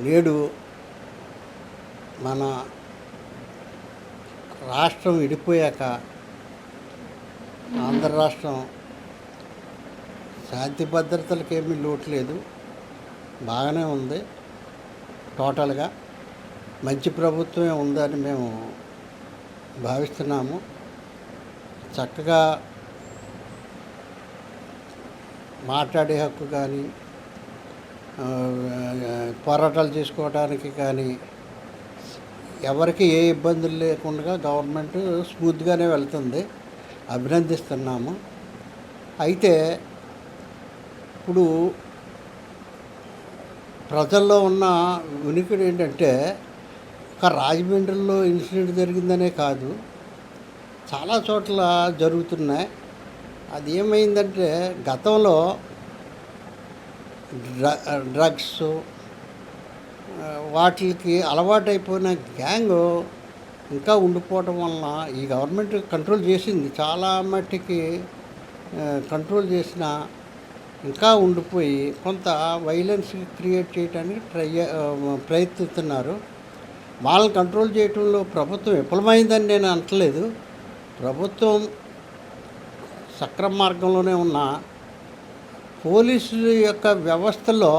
నేడు మన రాష్ట్రం విడిపోయాక ఆంధ్ర రాష్ట్రం శాంతి భద్రతలకేమీ లోటు లేదు. బాగానే ఉంది. టోటల్గా మంచి ప్రభుత్వమే ఉందని మేము భావిస్తున్నాము. చక్కగా మాట్లాడే హక్కు కానీ పోరాటాలు చేసుకోవడానికి కానీ ఎవరికి ఏ ఇబ్బందులు లేకుండా గవర్నమెంట్ స్మూత్గానే వెళ్తుంది. అభినందిస్తున్నాము. అయితే ఇప్పుడు ప్రజల్లో ఉన్న ఉనికిడు ఏంటంటే ఒక రాజమండ్రిలో ఇన్సిడెంట్ జరిగిందనే కాదు. చాలా చోట్ల జరుగుతున్నాయి. అది ఏమైందంటే గతంలో డ్రగ్స్ వాటికి అలవాటైపోయిన గ్యాంగ్ ఇంకా ఉండిపోవటం వలన ఈ గవర్నమెంట్ కంట్రోల్ చేసింది. చాలా మట్టికి కంట్రోల్ చేసిన ఇంకా ఉండిపోయి కొంత వైలెన్స్ క్రియేట్ చేయడానికి ట్రై ప్రయత్నిస్తున్నారు. వాళ్ళని కంట్రోల్ చేయటంలో ప్రభుత్వం విఫలమైందని నేను అనట్లేదు. ప్రభుత్వం సక్రమ మార్గంలోనే ఉన్న. పోలీసుల యొక్క వ్యవస్థలో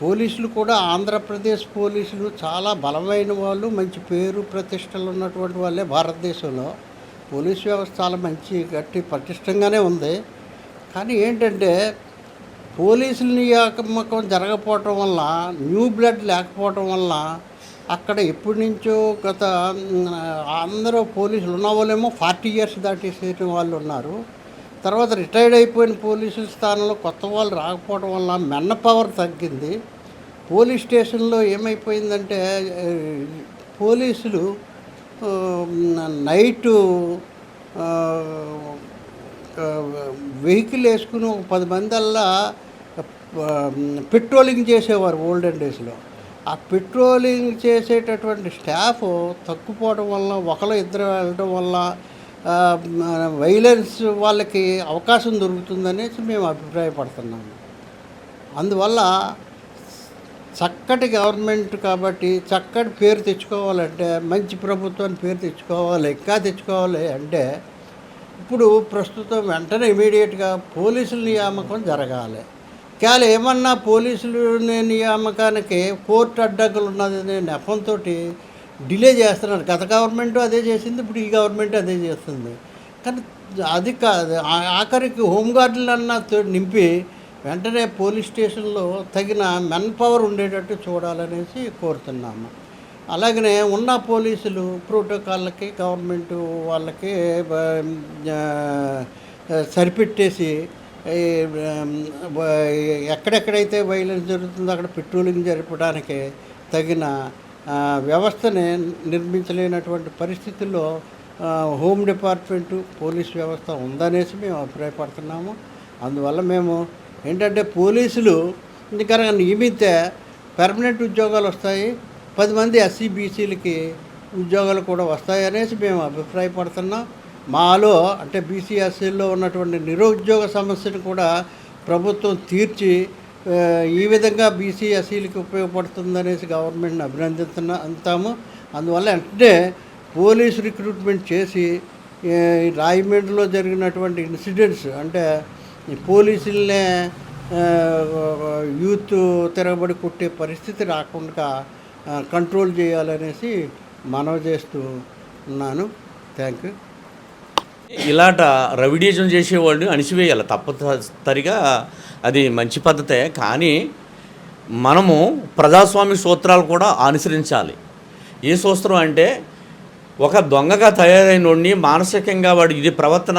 పోలీసులు కూడా ఆంధ్రప్రదేశ్ పోలీసులు చాలా బలమైన వాళ్ళు మంచి పేరు ప్రతిష్టలు ఉన్నటువంటి వాళ్ళే భారతదేశంలో. పోలీస్ వ్యవస్థ చాలా మంచి గట్టి పటిష్టంగానే ఉంది. కానీ ఏంటంటే పోలీసుల నియామకం జరగకపోవటం వల్ల న్యూ బ్లడ్ లేకపోవటం వల్ల అక్కడ ఎప్పటి నుంచో గత అందరూ పోలీసులు ఉన్న వాళ్ళేమో ఫార్టీ ఇయర్స్ దాటేసేట వాళ్ళు ఉన్నారు. తర్వాత రిటైర్డ్ అయిపోయిన పోలీసుల స్థానంలో కొత్త వాళ్ళు రాకపోవడం వల్ల మెన్న పవర్ తగ్గింది. పోలీస్ స్టేషన్లో ఏమైపోయిందంటే పోలీసులు నైటు వెహికల్ వేసుకుని ఒక పది మంది పెట్రోలింగ్ చేసేవారు ఓల్డెన్ డేస్లో. ఆ పెట్రోలింగ్ చేసేటటువంటి స్టాఫ్ తక్కుపోవడం వల్ల ఒకరు ఇద్దరు వెళ్ళడం వల్ల వైలెన్స్ వాళ్ళకి అవకాశం దొరుకుతుందనేసి మేము అభిప్రాయపడుతున్నాము. అందువల్ల చక్కటి గవర్నమెంట్ కాబట్టి చక్కటి పేరు తెచ్చుకోవాలంటే మంచి ప్రభుత్వాన్ని పేరు తెచ్చుకోవాలి ఇంకా తెచ్చుకోవాలి అంటే ఇప్పుడు ప్రస్తుతం వెంటనే ఇమీడియట్గా పోలీసుల నియామకం జరగాలి. కేవలం ఏమన్నా పోలీసులు నియామకానికి కోర్టు అడ్డంకులు ఉన్నదనే నెపంతో డిలే చేస్తున్నారు గత గవర్నమెంట్ అదే చేసింది ఇప్పుడు ఈ గవర్నమెంట్ అదే చేస్తుంది. కానీ అది కాదు ఆఖరికి హోంగార్డులన్నా నింపి వెంటనే పోలీస్ స్టేషన్లో తగిన మెన్ పవర్ ఉండేటట్టు చూడాలనేసి కోరుతున్నాము. అలాగనే ఉన్న పోలీసులు ప్రోటోకాల్లకి గవర్నమెంట్ వాళ్ళకి సరిపెట్టేసి ఎక్కడెక్కడైతే వైలెన్స్ జరుగుతుందో అక్కడ పెట్రోలింగ్ జరపడానికి తగిన వ్యవస్థని నిర్మించలేనటువంటి పరిస్థితుల్లో హోమ్ డిపార్ట్మెంటు పోలీస్ వ్యవస్థ ఉందనేసి మేము అభిప్రాయపడుతున్నాము. అందువల్ల మేము ఏంటంటే పోలీసులు ఇంకా నియమితే పర్మనెంట్ ఉద్యోగాలు వస్తాయి పది మంది ఎస్సీ బీసీలకి ఉద్యోగాలు కూడా వస్తాయి అనేసి మేము అభిప్రాయపడుతున్నాం. మాలో అంటే బీసీఎస్సీలో ఉన్నటువంటి నిరుద్యోగ సమస్యను కూడా ప్రభుత్వం తీర్చి ఈ విధంగా బీసీ ఎస్సీలకి ఉపయోగపడుతుందనేసి గవర్నమెంట్ని అభినందిస్తున్నా అంతాము అందువల్ల వెంటనే పోలీస్ రిక్రూట్మెంట్ చేసి రాయమండ్రిలో జరిగినటువంటి ఇన్సిడెంట్స్ అంటే పోలీసులనే యూత్ తిరగబడి కొట్టే పరిస్థితి రాకుండా కంట్రోల్ చేయాలనేసి మనవి చేస్తూ ఉన్నాను. థ్యాంక్ యూ ఇలాట రవిడీజం చేసేవాళ్ళు అణిచివేయాలి తప్పనిసరిగా. అది మంచి పద్ధతే. కానీ మనము ప్రజాస్వామ్య సూత్రాలు కూడా అనుసరించాలి. ఏ సూత్రం అంటే ఒక దొంగగా తయారైన మానసికంగా వాడు ఇది ప్రవర్తన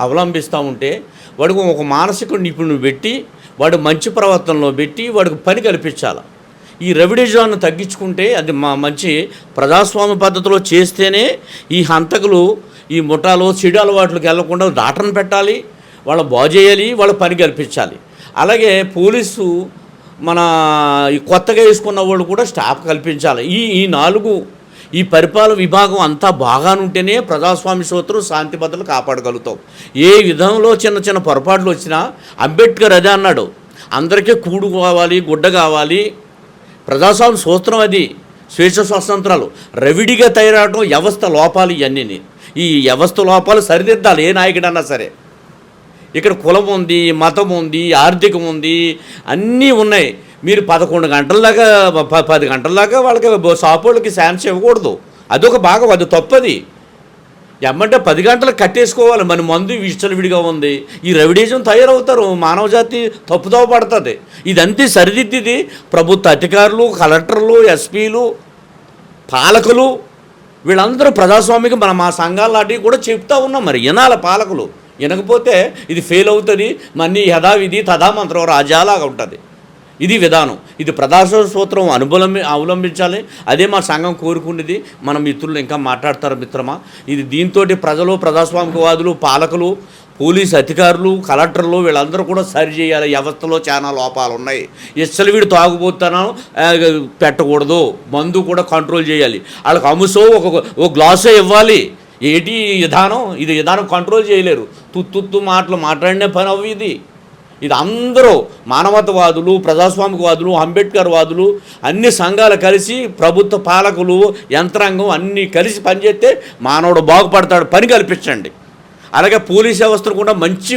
అవలంబిస్తూ ఉంటే వాడికి ఒక మానసిక నిపుణుడు పెట్టి వాడు మంచి ప్రవర్తనలో పెట్టి వాడికి పని కల్పించాలి. ఈ రెవిడిజాన్ని తగ్గించుకుంటే అది మా మంచి ప్రజాస్వామ్య పద్ధతిలో చేస్తేనే ఈ హంతకులు ఈ ముఠాలు చెడు అలవాట్లకు వెళ్ళకుండా దాటను పెట్టాలి వాళ్ళ బాగు చేయాలి వాళ్ళ పని కల్పించాలి. అలాగే పోలీసు మన ఈ కొత్తగా వేసుకున్న వాళ్ళు కూడా స్టాఫ్ కల్పించాలి. ఈ ఈ నాలుగు ఈ పరిపాలన విభాగం అంతా బాగానుంటేనే ప్రజాస్వామ్య సూత్రం శాంతి భద్రతలు కాపాడగలుగుతాం. ఏ విధంలో చిన్న చిన్న పొరపాట్లు వచ్చినా అంబేద్కర్ అదే అన్నాడు. అందరికీ కూడు కావాలి గుడ్డ కావాలి. ప్రజాస్వామ్య సూత్రం అది. స్వేచ్ఛ స్వాతంత్రాలు. రవిడిగా తయారవడం వ్యవస్థ లోపాలు ఇవన్నీ ఈ వ్యవస్థ లోపాలు సరిదిద్దాలి ఏ నాయకుడన్నా సరే. ఇక్కడ కులం ఉంది మతం ఉంది ఆర్థికం ఉంది అన్నీ ఉన్నాయి. మీరు పదకొండు గంటల దాకా ప- పది గంటల దాకా వాళ్ళకి షాప్ వాళ్ళకి ఛాన్స్ ఇవ్వకూడదు. అదొక భాగం అది తప్పది. ఎమ్మంటే పది గంటలకు కట్టేసుకోవాలి మన మందు విచ్చలవిడిగా ఉంది. ఈ రెవిడేషన్ తయారవుతారు మానవ జాతి తప్పుదోవ పడుతుంది. ఇదంతా సరిదిద్దిది ప్రభుత్వ అధికారులు కలెక్టర్లు ఎస్పీలు పాలకులు. వీళ్ళందరూ ప్రజాస్వామిక మన మా సంఘాల లాంటివి కూడా చెప్తా ఉన్నాం మరి. వినాల పాలకులు. వినకపోతే ఇది ఫెయిల్ అవుతుంది మన్ని యథావిధి తథామంత్రం రాజ్యాలాగా ఉంటుంది. ఇది విధానం. ఇది ప్రజాస్వామ్య సూత్రం అనుబలంబి అవలంబించాలి. అదే మా సంఘం కోరుకునేది. మన మిత్రులు ఇంకా మాట్లాడతారు మిత్రమా? ఇది దీంతో ప్రజలు ప్రజాస్వామికవాదులు పాలకులు పోలీస్ అధికారులు కలెక్టర్లు వీళ్ళందరూ కూడా సరి చేయాలి. వ్యవస్థలో చాలా లోపాలు ఉన్నాయి. ఇస్సలు వీడు తాగుబోతున్నాను పెట్టకూడదు. మందు కూడా కంట్రోల్ చేయాలి. వాళ్ళకి అముసో ఒక ఒక గ్లాసే ఇవ్వాలి. ఏటి విధానం? ఇది విధానం కంట్రోల్ చేయలేరు. తుత్తుత్తు మాటలు మాట్లాడిన పని అవి ఇది. ఇది అందరూ మానవతవాదులు ప్రజాస్వామికవాదులు అంబేద్కర్ వాదులు అన్ని సంఘాలు కలిసి ప్రభుత్వ పాలకులు యంత్రాంగం అన్నీ కలిసి పనిచేస్తే మానవుడు బాగుపడతాడు. పని కల్పించండి. అలాగే పోలీస్ వ్యవస్థను కూడా మంచి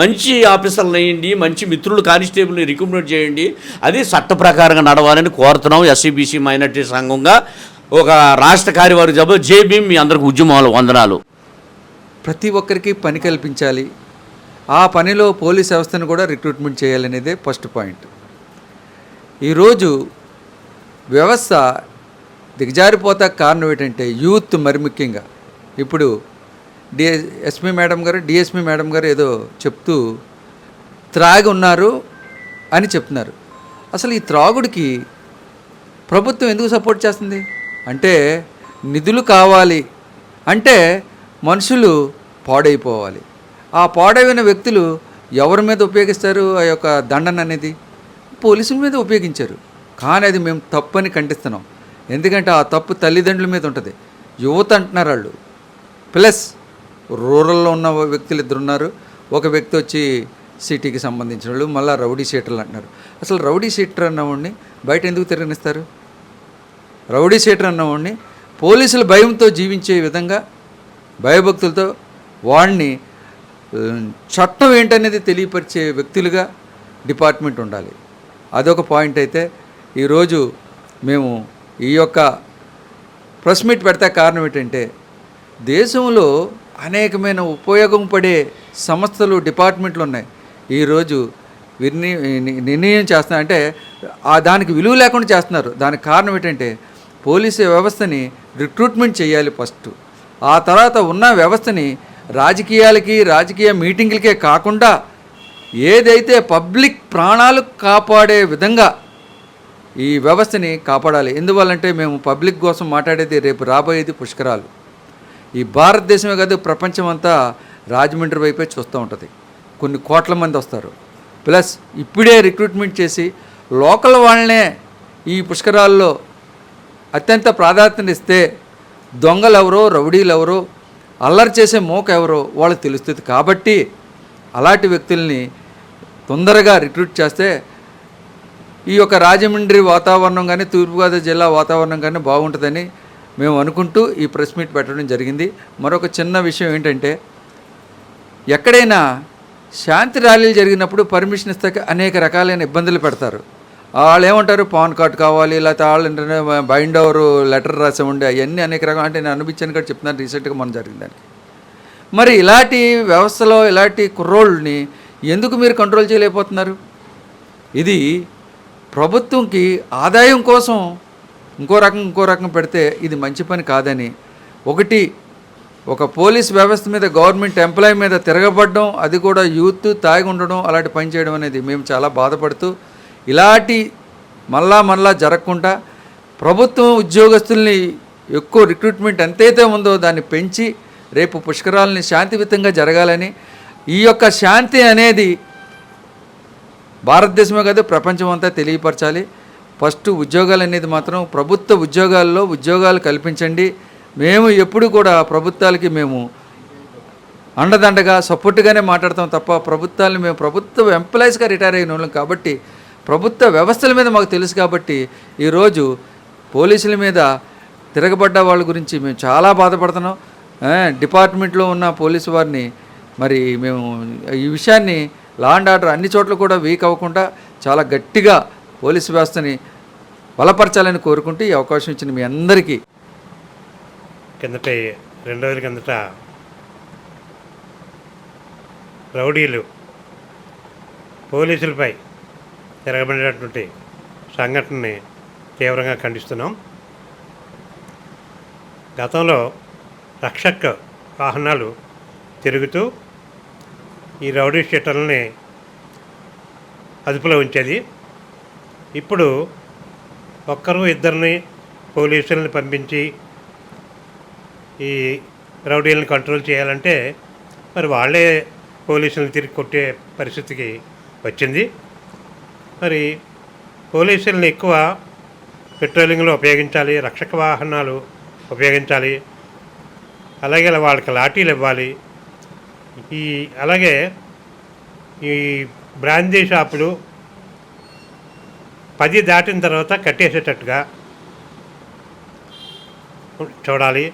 మంచి ఆఫీసర్లు వేయండి మంచి మిత్రులు కానిస్టేబుల్ని రికమెండ్ చేయండి. అది చట్ట ప్రకారంగా నడవాలని కోరుతున్నాం ఎస్సీబీసీ మైనార్టీ సంఘంగా. ఒక రాష్ట్ర కార్యవర్గ సభ. జేబీ మీ అందరికి ఉద్యమాలు వందనాలు. ప్రతి ఒక్కరికి పని కల్పించాలి. ఆ పనిలో పోలీస్ వ్యవస్థను కూడా రిక్రూట్మెంట్ చేయాలనేదే ఫస్ట్ పాయింట్. ఈరోజు వ్యవస్థ దిగజారిపోతా కారణం ఏంటంటే యూత్ మరి ముఖ్యంగా. ఇప్పుడు డిఎ ఎస్పీ మేడం గారు డిఎస్పీ మేడం గారు ఏదో చెప్తూ త్రాగి ఉన్నారు అని చెప్తున్నారు. అసలు ఈ త్రాగుడికి ప్రభుత్వం ఎందుకు సపోర్ట్ చేస్తుంది? అంటే నిధులు కావాలి అంటే మనుషులు పాడైపోవాలి. ఆ పాడైన వ్యక్తులు ఎవరి మీద ఉపయోగిస్తారు? ఆ యొక్క దండన అనేది పోలీసుల మీద ఉపయోగించారు. కానీ అది మేము తప్పని ఖండిస్తున్నాం. ఎందుకంటే ఆ తప్పు తల్లిదండ్రుల మీద ఉంటుంది. యువత అంటున్నారు వాళ్ళు. ప్లస్ రూరల్లో ఉన్న వ్యక్తులు ఇద్దరు ఉన్నారు ఒక వ్యక్తి వచ్చి సిటీకి సంబంధించిన వాళ్ళు మళ్ళీ రౌడీ సీటర్లు అంటున్నారు. అసలు రౌడీ సీటర్ అన్నవాడిని బయట ఎందుకు తిరగనిస్తారు? రౌడీ సీటర్ అన్నవాడిని పోలీసుల భయంతో జీవించే విధంగా భయభక్తులతో వాడిని చట్టం ఏంటనేది తెలియపరిచే వ్యక్తులుగా డిపార్ట్మెంట్ ఉండాలి. అదొక పాయింట్ అయితే ఈరోజు మేము ఈ యొక్క ప్రెస్ మీట్ పెడతా కారణం ఏంటంటే దేశంలో అనేకమైన ఉపయోగం పడే సంస్థలు డిపార్ట్మెంట్లు ఉన్నాయి. ఈరోజు విని నిర్ణయం చేస్తున్నా అంటే ఆ దానికి విలువ లేకుండా చేస్తున్నారు. దానికి కారణం ఏంటంటే పోలీసు వ్యవస్థని రిక్రూట్మెంట్ చేయాలి ఫస్ట్. ఆ తర్వాత ఉన్న వ్యవస్థని రాజకీయాలకి రాజకీయ మీటింగులకే కాకుండా ఏదైతే పబ్లిక్ ప్రాణాలు కాపాడే విధంగా ఈ వ్యవస్థని కాపాడాలి. ఎందువల్లంటే మేము పబ్లిక్ కోసం మాట్లాడేది రేపు రాబోయేది పుష్కరాలు. ఈ భారతదేశమే కాదు ప్రపంచం అంతా రాజమండ్రి వైపే చూస్తూ ఉంటుంది. కొన్ని కోట్ల మంది వస్తారు. ప్లస్ ఇప్పుడే రిక్రూట్మెంట్ చేసి లోకల్ వాళ్ళనే ఈ పుష్కరాల్లో అత్యంత ప్రాధాన్యతనిస్తే దొంగలు ఎవరో రౌడీలు ఎవరో అల్లరి చేసే మోక ఎవరో వాళ్ళకి తెలుస్తుంది. కాబట్టి అలాంటి వ్యక్తుల్ని తొందరగా రిక్రూట్ చేస్తే ఈ యొక్క రాజమండ్రి వాతావరణం కానీ తూర్పుగోదావరి జిల్లా వాతావరణం కానీ బాగుంటుందని మేము అనుకుంటూ ఈ ప్రెస్ మీట్ పెట్టడం జరిగింది. మరొక చిన్న విషయం ఏంటంటే ఎక్కడైనా శాంతి ర్యాలీలు జరిగినప్పుడు పర్మిషన్ ఇస్తే అనేక రకాలైన ఇబ్బందులు పెడతారు. వాళ్ళు ఏమంటారు? పాన్ కార్డ్ కావాలి లేకపోతే వాళ్ళు ఏంటంటే బైండ్ ఓవర్ లెటర్ రాసి ఉండే అవన్నీ అనేక రకాలు. అంటే నేను అనిపించాను కూడా చెప్తున్నాను రీసెంట్గా మనం జరిగిన దానికి. మరి ఇలాంటి వ్యవస్థలో ఇలాంటి కుర్రోళ్ళని ఎందుకు మీరు కంట్రోల్ చేయలేకపోతున్నారు? ఇది ప్రభుత్వంకి ఆదాయం కోసం ఇంకో రకం ఇంకో రకం పెడితే ఇది మంచి పని కాదని. ఒకటి ఒక పోలీస్ వ్యవస్థ మీద గవర్నమెంట్ ఎంప్లాయ్ మీద తిరగబడడం అది కూడా యూత్ తాగి ఉండడం అలాంటి పని చేయడం అనేది మేము చాలా బాధపడుతూ ఇలాంటి మళ్ళా మళ్ళా జరగకుండా ప్రభుత్వం ఉద్యోగస్తుల్ని ఎక్కువ రిక్రూట్మెంట్ ఎంతైతే ఉందో దాన్ని పెంచి రేపు పుష్కరాలని శాంతియుతంగా జరగాలని ఈ యొక్క శాంతి అనేది భారతదేశమే కాదు ప్రపంచం అంతా తెలియపరచాలి. ఫస్ట్ ఉద్యోగాలు అనేది మాత్రం ప్రభుత్వ ఉద్యోగాల్లో ఉద్యోగాలు కల్పించండి. మేము ఎప్పుడు కూడా ప్రభుత్వాలకి మేము అండదండగా సపోర్ట్గానే మాట్లాడతాం తప్ప ప్రభుత్వాలను మేము ప్రభుత్వ ఎంప్లాయీస్గా రిటైర్ అయిన వాళ్ళం కాబట్టి ప్రభుత్వ వ్యవస్థల మీద మాకు తెలుసు కాబట్టి ఈరోజు పోలీసుల మీద తిరగబడ్డ వాళ్ళ గురించి మేము చాలా బాధపడుతున్నాం. డిపార్ట్మెంట్లో ఉన్న పోలీసు వారిని మరి మేము ఈ విషయాన్ని లా అండ్ ఆర్డర్ అన్ని చోట్ల కూడా వీక్ అవ్వకుండా చాలా గట్టిగా పోలీసు వ్యవస్థని బలపరచాలని కోరుకుంటూ ఈ అవకాశం ఇచ్చిన మీ అందరికీ కిందట రెండు రోజుల కిందట రౌడీలు పోలీసులపై తిరగబడినటువంటి సంఘటనని తీవ్రంగా ఖండిస్తున్నాం. గతంలో రక్షక్ వాహనాలు తిరుగుతూ ఈ రౌడీ షీటర్లని అదుపులో ఉంచేది ఇప్పుడు ఒక్కరు ఇద్దరిని పోలీసులను పంపించి ఈ రౌడీలను కంట్రోల్ చేయాలంటే మరి వాళ్ళే పోలీసులను తిరిగి కొట్టే పరిస్థితికి వచ్చింది. మరి పోలీసులను ఎక్కువ పెట్రోలింగ్లో ఉపయోగించాలి రక్షక వాహనాలు ఉపయోగించాలి అలాగే వాళ్ళకి లాఠీలు ఇవ్వాలి. ఈ అలాగే ఈ బ్రాందీ షాపులు పది దాటిన తర్వాత కట్టేసేటట్టుగా చూడాలి.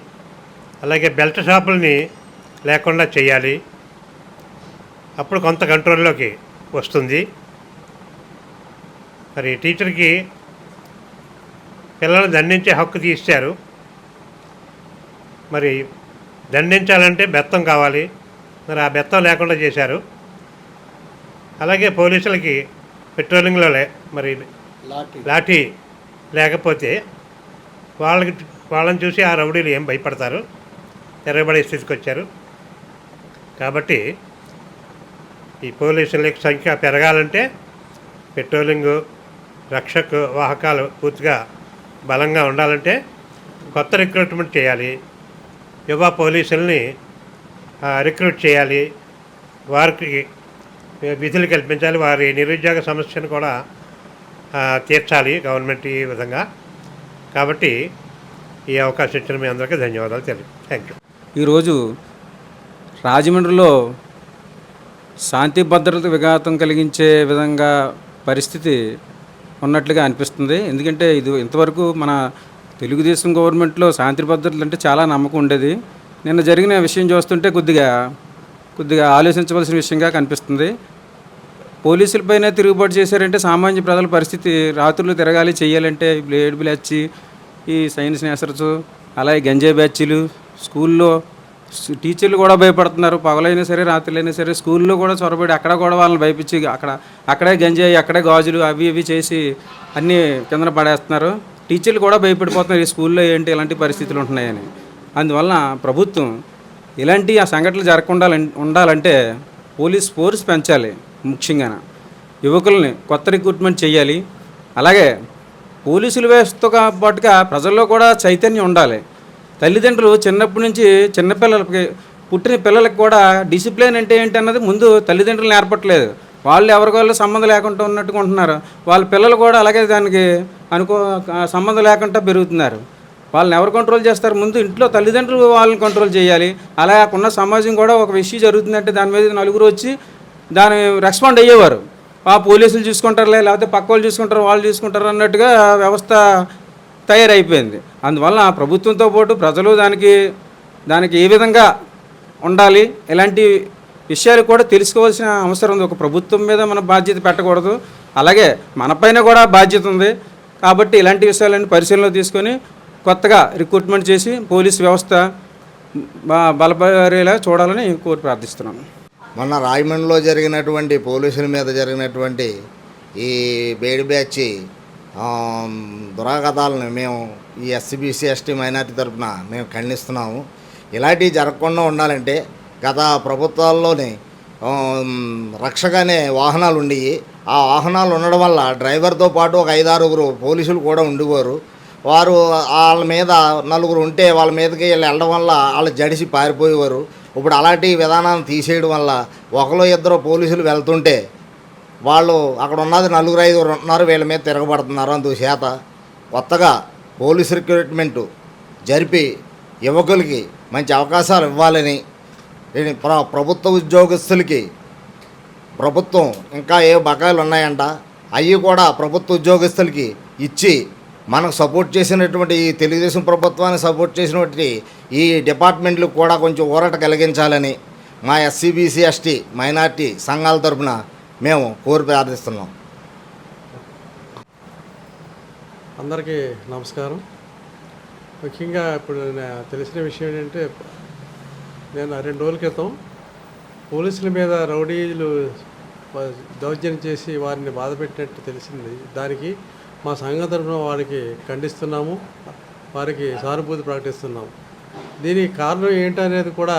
అలాగే బెల్ట్ షాపుల్ని లేకుండా చేయాలి. అప్పుడు కొంత కంట్రోల్లోకి వస్తుంది. మరి టీచర్కి పిల్లల్ని దండించే హక్కు తీశారు మరి దండించాలంటే బెత్తం కావాలి. మరి ఆ బెత్తం లేకుండా చేశారు. అలాగే పోలీసులకి పెట్రోలింగ్లో లే మరి లాఠీ. లాఠీ లేకపోతే వాళ్ళకి వాళ్ళని చూసి ఆ రౌడీలు ఏం భయపడతారు? తిరగబడే స్థితికి వచ్చారు. కాబట్టి ఈ పోలీసుల సంఖ్య పెరగాలంటే పెట్రోలింగ్ రక్షక వాహకాలు పూర్తిగా బలంగా ఉండాలంటే కొత్త రిక్రూట్మెంట్ చేయాలి. యువ పోలీసుల్ని రిక్రూట్ చేయాలి. వారికి విధులు కల్పించాలి. వారి నిరుద్యోగ సమస్యను కూడా తీర్చాలి గవర్నమెంట్ ఈ విధంగా. కాబట్టి ఈ అవకాశం ఇచ్చిన మీ అందరికీ ధన్యవాదాలు తెలియదు థ్యాంక్ యూ ఈరోజు రాజమండ్రిలో శాంతి భద్రత విఘాతం కలిగించే విధంగా పరిస్థితి ఉన్నట్లుగా అనిపిస్తుంది. ఎందుకంటే ఇది ఇంతవరకు మన తెలుగుదేశం గవర్నమెంట్లో శాంతి భద్రతలు అంటే చాలా నమ్మకం ఉండేది. నిన్న జరిగిన విషయం చూస్తుంటే కొద్దిగా కొద్దిగా ఆలోచించవలసిన విషయంగా కనిపిస్తుంది. పోలీసులపైన తిరుగుబాటు చేశారంటే సామాన్య ప్రజల పరిస్థితి రాత్రులు తిరగాలి చేయాలంటే బ్లేడ్ బ్లాచ్ ఈ సైన్స్ నేసర్స్ అలాగే గంజాయి బ్యాచ్లు స్కూల్లో టీచర్లు కూడా భయపడుతున్నారు. పగలైనా సరే రాత్రులైనా సరే స్కూల్లో కూడా చొరబడి అక్కడ కూడా వాళ్ళని భయపించి అక్కడ అక్కడే గంజాయి అక్కడే గాజులు అవి ఇవి చేసి అన్నీ కిందన పడేస్తున్నారు. టీచర్లు కూడా భయపడిపోతున్నారు ఈ స్కూల్లో ఏంటి? ఇలాంటి పరిస్థితులు ఉంటున్నాయని. అందువలన ప్రభుత్వం ఇలాంటి ఆ సంఘటనలు జరగకుండా ఉండాలంటే పోలీస్ ఫోర్స్ పెంచాలి. ముఖ్యంగా యువకుల్ని కొత్త రిక్రూట్మెంట్ చేయాలి అలాగే పోలీసుల వ్యవస్థతో పాటుగా ప్రజల్లో కూడా చైతన్యం ఉండాలి. తల్లిదండ్రులు చిన్నప్పటి నుంచి చిన్నపిల్లలకి పుట్టిన పిల్లలకు కూడా డిసిప్లిన్ అంటే ఏంటి అన్నది ముందు తల్లిదండ్రులు నేర్పట్లేదు వాళ్ళు ఎవరికోళ్ళు సంబంధం లేకుండా ఉన్నట్టుగా ఉంటున్నారు. వాళ్ళ పిల్లలు కూడా అలాగే దానికి అనుకో సంబంధం లేకుండా పెరుగుతున్నారు. వాళ్ళని ఎవరు కంట్రోల్ చేస్తారు? ముందు ఇంట్లో తల్లిదండ్రులు వాళ్ళని కంట్రోల్ చేయాలి. అలా ఉన్న సమాజం కూడా ఒక విషయం జరుగుతుందంటే దాని మీద నలుగురు వచ్చి దాని రెస్పాండ్ అయ్యేవారు. ఆ పోలీసులు చూసుకుంటారులే లేకపోతే పక్క వాళ్ళు చూసుకుంటారు వాళ్ళు చూసుకుంటారు అన్నట్టుగా వ్యవస్థ తయారైపోయింది. అందువల్ల ప్రభుత్వంతో పాటు ప్రజలు దానికి దానికి ఏ విధంగా ఉండాలి ఇలాంటి విషయాలు కూడా తెలుసుకోవాల్సిన అవసరం ఉంది. ఒక ప్రభుత్వం మీద మన బాధ్యత పెట్టకూడదు. అలాగే మనపైన కూడా బాధ్యత ఉంది. కాబట్టి ఇలాంటి విషయాలన్నీ పరిశీలనలో తీసుకొని కొత్తగా రిక్రూట్మెంట్ చేసి పోలీస్ వ్యవస్థ బలపరేలా చూడాలని కోరి ప్రార్థిస్తున్నాను. మొన్న రాజమండ్రిలో జరిగినటువంటి పోలీసుల మీద జరిగినటువంటి ఈ బేడి బ్యాచ్ దురాగతాలను మేము ఈ ఎస్సీబీసీ ఎస్టీ మైనార్టీ తరఫున మేము ఖండిస్తున్నాము. ఇలాంటివి జరగకుండా ఉండాలంటే గత ప్రభుత్వాల్లోని రక్షగానే వాహనాలు ఉండేవి ఆ వాహనాలు ఉండడం వల్ల డ్రైవర్తో పాటు ఒక ఐదారుగురు పోలీసులు కూడా ఉండేవారు వారు వాళ్ళ మీద నలుగురు ఉంటే వాళ్ళ మీదకి వీళ్ళు వెళ్ళడం వల్ల వాళ్ళు జడిసి పారిపోయేవారు. ఇప్పుడు అలాంటి విధానాన్ని తీసేయడం వల్ల ఒకరు ఇద్దరు పోలీసులు వెళ్తుంటే వాళ్ళు అక్కడ ఉన్నది నలుగురు ఐదుగురు ఉన్నారు వీళ్ళ మీద తిరగబడుతున్నారు అందుచేత కొత్తగా పోలీస్ రిక్రూట్మెంటు జరిపి యువకులకి మంచి అవకాశాలు ఇవ్వాలని ప్ర ప్రభుత్వ ఉద్యోగస్తులకి ప్రభుత్వం ఇంకా ఏ బకాయిలు ఉన్నాయంట అవి కూడా ప్రభుత్వ ఉద్యోగస్తులకి ఇచ్చి మనకు సపోర్ట్ చేసినటువంటి ఈ తెలుగుదేశం ప్రభుత్వాన్ని సపోర్ట్ చేసినటువంటి ఈ డిపార్ట్మెంట్లు కూడా కొంచెం ఊరట కలిగించాలని మా ఎస్సీబీసీ ఎస్టీ మైనార్టీ సంఘాల తరపున మేము కోరి ప్రార్థిస్తున్నాం. అందరికీ నమస్కారం. ముఖ్యంగా ఇప్పుడు తెలిసిన విషయం ఏంటంటే నేను రెండు రోజుల క్రితం పోలీసుల మీద రౌడీలు దౌర్జన్యం చేసి వారిని బాధపెట్టినట్టు తెలిసింది. దానికి మా సంఘం తరఫున వారికి ఖండిస్తున్నాము వారికి సానుభూతి ప్రకటిస్తున్నాము. దీనికి కారణం ఏంటనేది కూడా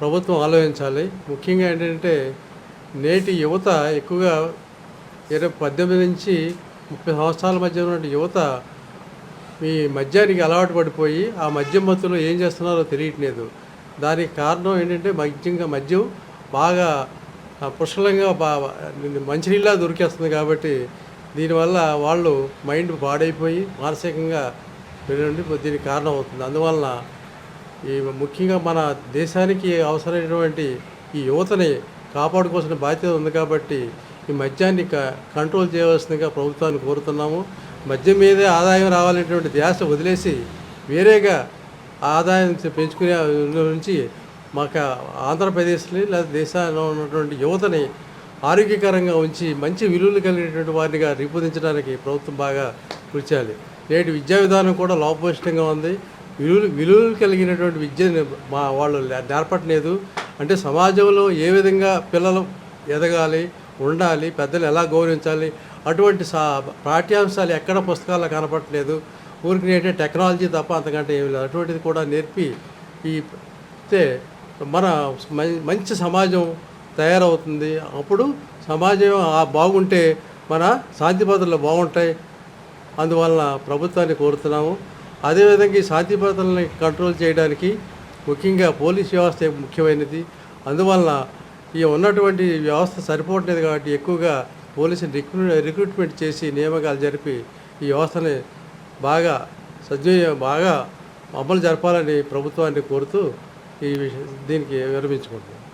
ప్రభుత్వం ఆలోచించాలి. ముఖ్యంగా ఏంటంటే నేటి యువత ఎక్కువగా ఇరవై పద్దెనిమిది నుంచి ముప్పై సంవత్సరాల మధ్య ఉన్న యువత మీ మద్యానికి అలవాటు పడిపోయి ఆ మద్యం మత్తులో ఏం చేస్తున్నారో తెలియట్లేదు. దానికి కారణం ఏంటంటే మద్యంగా మద్యం బాగా పుష్కలంగా బాగా మంచినీళ్ళ దొరికేస్తుంది కాబట్టి దీనివల్ల వాళ్ళు మైండ్ పాడైపోయి మానసికంగా వెళ్ళండి దీనికి కారణం అవుతుంది అందువలన ఈ ముఖ్యంగా మన దేశానికి అవసరమైనటువంటి ఈ యువతని కాపాడుకోవాల్సిన బాధ్యత ఉంది కాబట్టి ఈ మద్యాన్ని క- కంట్రోల్ చేయవలసిందిగా ప్రభుత్వాన్ని కోరుతున్నాము. మద్యం మీదే ఆదాయం రావాలనేటువంటి ధ్యాస వదిలేసి వేరేగా ఆదాయం పెంచుకునే నుంచి మాకు ఆంధ్రప్రదేశ్ని లేదా దేశంలో ఉన్నటువంటి యువతని ఆరోగ్యకరంగా ఉంచి మంచి విలువలు కలిగినటువంటి వారినిగా రూపొందించడానికి ప్రభుత్వం బాగా కృషి చేయాలి. నేటి విద్యా విధానం కూడా లోపభూయిష్టంగా ఉంది. విలువలు విలువలు కలిగినటువంటి విద్యను మా వాళ్ళు నేర్పట్లేదు. అంటే సమాజంలో ఏ విధంగా పిల్లలు ఎదగాలి ఉండాలి పెద్దలు ఎలా గౌరవించాలి అటువంటి సా పాఠ్యాంశాలు ఎక్కడ పుస్తకాల్లో కనపడట్లేదు. ఊరికి ఏంటంటే టెక్నాలజీ తప్ప అంతకంటే ఏమి లేదు. అటువంటిది కూడా నేర్పి ఈ మన మంచి సమాజం తయారవుతుంది. అప్పుడు సమాజం బాగుంటే మన శాంతి భద్రతలు బాగుంటాయి. అందువలన ప్రభుత్వాన్ని కోరుతున్నాము. అదేవిధంగా ఈ శాంతి భద్రతల్ని కంట్రోల్ చేయడానికి ముఖ్యంగా పోలీస్ వ్యవస్థ ముఖ్యమైనది. అందువలన ఈ ఉన్నటువంటి వ్యవస్థ సరిపోవట్లేదు కాబట్టి ఎక్కువగా పోలీసుని రిక్రూ రిక్రూట్మెంట్ చేసి నియామకాలు జరిపి ఈ వ్యవస్థని బాగా సద్వినియోగం బాగా అమలు జరపాలని ప్రభుత్వాన్ని కోరుతూ ఈ విష దీనికి విరమించుకుంటున్నాను